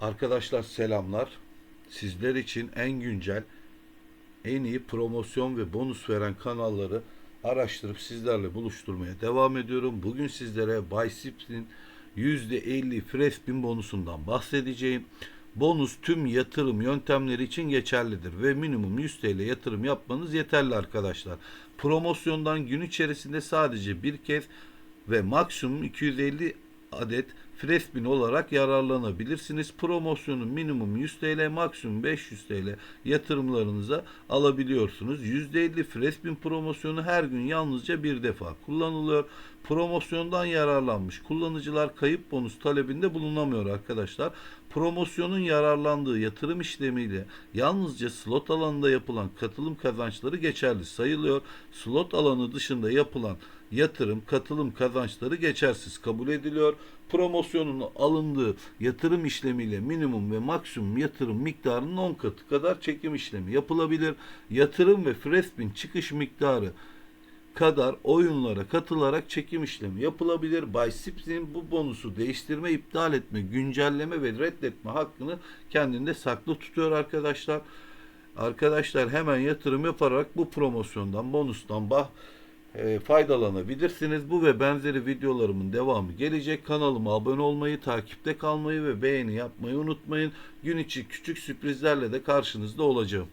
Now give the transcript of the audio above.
Arkadaşlar selamlar. Sizler için en güncel, en iyi promosyon ve bonus veren kanalları araştırıp sizlerle buluşturmaya devam ediyorum. Bugün sizlere Biceps'in %50 Frespin bonusundan bahsedeceğim. Bonus tüm yatırım yöntemleri için geçerlidir ve minimum 100 TL yatırım yapmanız yeterli arkadaşlar. Promosyondan gün içerisinde sadece bir kez ve maksimum 250 adet Frespin olarak yararlanabilirsiniz. Promosyonun minimum 100 TL, maksimum 500 TL yatırımlarınıza alabiliyorsunuz. %50 Frespin promosyonu her gün yalnızca bir defa kullanılıyor. Promosyondan yararlanmış kullanıcılar kayıp bonus talebinde bulunamıyor arkadaşlar. Promosyonun yararlandığı yatırım işlemiyle yalnızca slot alanında yapılan katılım kazançları geçerli sayılıyor. Slot alanı dışında yapılan yatırım, katılım kazançları geçersiz kabul ediliyor. Promosyonun alındığı yatırım işlemiyle minimum ve maksimum yatırım miktarının 10 katı kadar çekim işlemi yapılabilir. Yatırım ve Frespin çıkış miktarı kadar oyunlara katılarak çekim işlemi yapılabilir. Biceps'in bu bonusu değiştirme, iptal etme, güncelleme ve reddetme hakkını kendinde saklı tutuyor arkadaşlar. Arkadaşlar hemen yatırım yaparak bu promosyondan, bonustan bah e, faydalanabilirsiniz. Bu ve benzeri videolarımın devamı gelecek. Kanalıma abone olmayı, takipte kalmayı ve beğeni yapmayı unutmayın. Gün içi küçük sürprizlerle de karşınızda olacağım.